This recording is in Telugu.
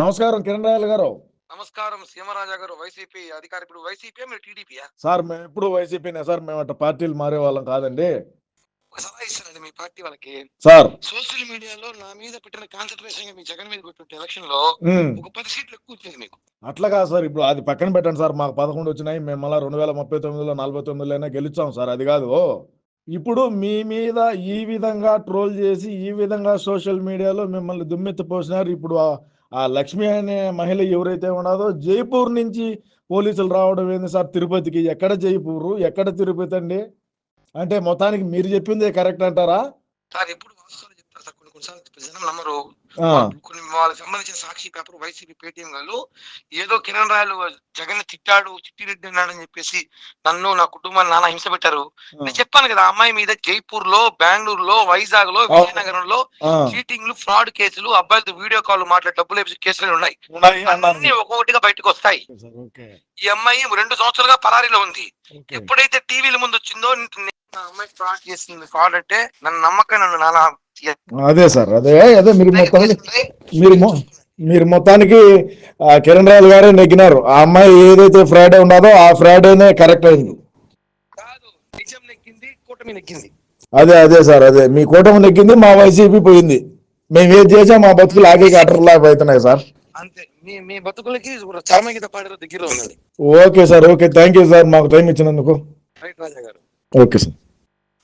నమస్కారం. కిరణ్ రాయల్ గారు. నమస్కారం సీమరాజా గారు వైసీపీ అధికారి. ఇప్పుడు వైసీపీ మీరు టీడీపీయా సార్ మేము ఎప్పుడు వైసీపీనే సార్ మేము అట్లా పార్టీలు మారే వాళ్ళం కాదండి. ఒక సలహా ఇస్తానండి మీ పార్టీ వాళ్ళకి. సార్. సోషల్ మీడియాలో నా మీద పెట్టిన కాన్సన్ట్రేషన్ మీ జగన్ మీద పెట్టిన ఎలక్షన్లో ఒక పది సీట్లు ఎక్కువ వచ్చింది మీకు. అట్లా కాదు సార్ ఇప్పుడు అది పక్కన పెట్టండి సార్ మాకు పదకొండు వచ్చినాయి మేము మళ్ళీ రెండు వేల ముప్పై తొమ్మిదిలో నలభై తొమ్మిదిలోనే గెలిచాం సార్ అది కాదు. ఇప్పుడు మీ మీద ఈ విధంగా ట్రోల్ చేసి ఈ విధంగా సోషల్ మీడియాలో మిమ్మల్ని దుమ్మెత్తి పోసినారు ఇప్పుడు ఆ- లక్ష్మి అనే మహిళ ఎవరైతే ఉన్నదో జైపూర్ నుంచి పోలీసులు రావడం ఏంది సార్? తిరుపతికి. ఎక్కడ జైపూరు? ఎక్కడ తిరుపతి అండి? అంటే మొత్తానికి మీరు చెప్పిందే కరెక్ట్ అంటారా? సార్ ఎప్పుడు కొన్ని కొన్నిసార్లు జనం నమ్మరు. కొన్ని వాళ్ళకి సంబంధించిన సాక్షి పేపర్ వైసీపీ పేటీఎం వాళ్ళు ఏదో కిరణ్ రాయలు జగన్ తిట్టాడు చిట్టిరెడ్డి అన్నాడని చెప్పేసి నన్ను నా కుటుంబాన్ని నానా హింస పెట్టారు. నేను చెప్పాను కదా అమ్మాయి మీద జైపూర్లో బెంగళూరు లో వైజాగ్లో విజయనగరంలో చీటింగ్లు ఫ్రాడ్ కేసులు అబ్బాయిలతో వీడియో కాల్ మాట్లాడి డబ్బులు వేసే కేసులు ఉన్నాయి. అన్ని ఒక్కొక్కటిగా బయటకు వస్తాయి. ఈ అమ్మాయి రెండు సంవత్సరాలుగా పరారీలో ఉంది. ఎప్పుడైతే టీవీల ముందు వచ్చిందో అమ్మాయి ఫ్రాడ్ చేసింది. ఫ్రాడ్ అంటే నన్ను నమ్మకం నన్ను అదే సార్ అదే అదే మీరు మొత్తానికి మీరు మీరు మొత్తానికి కిరణ్ రాయల్ గారే నెగ్గినారు. ఆ అమ్మాయి ఏదైతే ఫ్రైడే ఉన్నదో ఆ ఫ్రైడేనే కరెక్ట్ అయింది. అదే అదే సార్ అదే. మీ కూటమి నెగ్గింది మా వైసీపీ పోయింది. మేము ఏది చేసాం మా బతుకులు ఆగే లాగా అవుతున్నాయి sir. Okay sir okay. Thank you sir మాకు టైం ఇచ్చినందుకు. Okay sir.